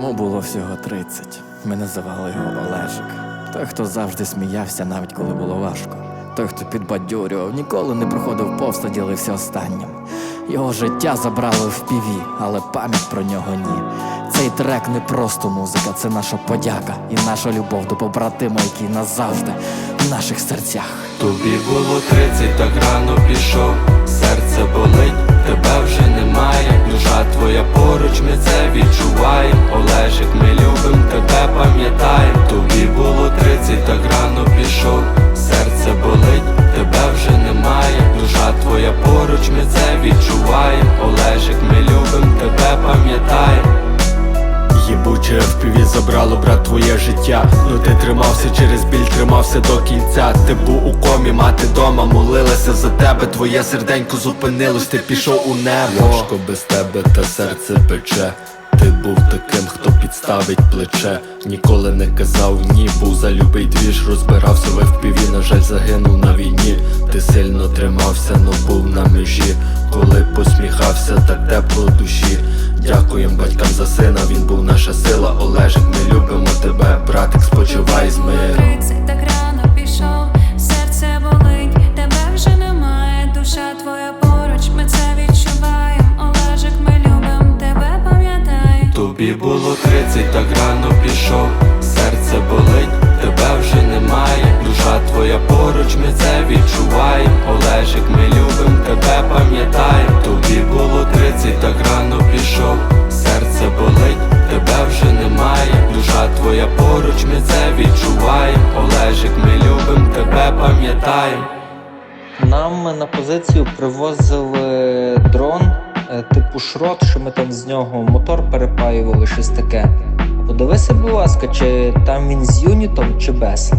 Йому було всього 30. Ми називали його Олежик. Той, хто завжди сміявся, навіть коли було важко. Той, хто підбадьорював, ніколи не проходив повз та ділився останнім. Його життя забрали в піві, але пам'ять про нього ні. Цей трек не просто музика, це наша подяка і наша любов до побратима, який назавжди в наших серцях. Тобі було 30, так рано пішов, Олежик, ми любим, тебе пам'ятаєм. Тобі було 30, так рано пішов, серце болить, тебе вже немає. Душа твоя поруч, ми це відчуваємо. Олежик, ми любим, тебе пам'ятаєм. Їбуче FPV забрало, брат, твоє життя. Ну ти тримався через біль, тримався до кінця. Ти був у комі, мати дома молилася за тебе. Твоє серденько зупинилось, ти пішов у небо. Важко без тебе та серце пече. Ти був таким, хто підставить плече. Ніколи не казав ні, був за любий двіж, розбирався в FPV, на жаль, загинув на війні. Ти сильно тримався, но був на межі. Коли посміхався, так тепло душі. Дякуєм батькам за сина, він був наша сила. Олежик, ми любимо тебе, братик, спочивай з миром. Тобі було 30, так рано пішов, серце болить, тебе вже немає. Душа твоя поруч, ми це відчуваємо. Олежик, ми любим, тебе пам'ятаємо. Тобі було 30, так рано пішов, серце болить, тебе вже немає. Душа твоя поруч, ми це відчуваємо. Олежик, ми любим, тебе пам'ятаємо. Нам на позицію привозили дрон типу шрот, що ми там з нього мотор перепаювали, щось таке. Подивися, будь ласка, чи там він з юнітом, чи без.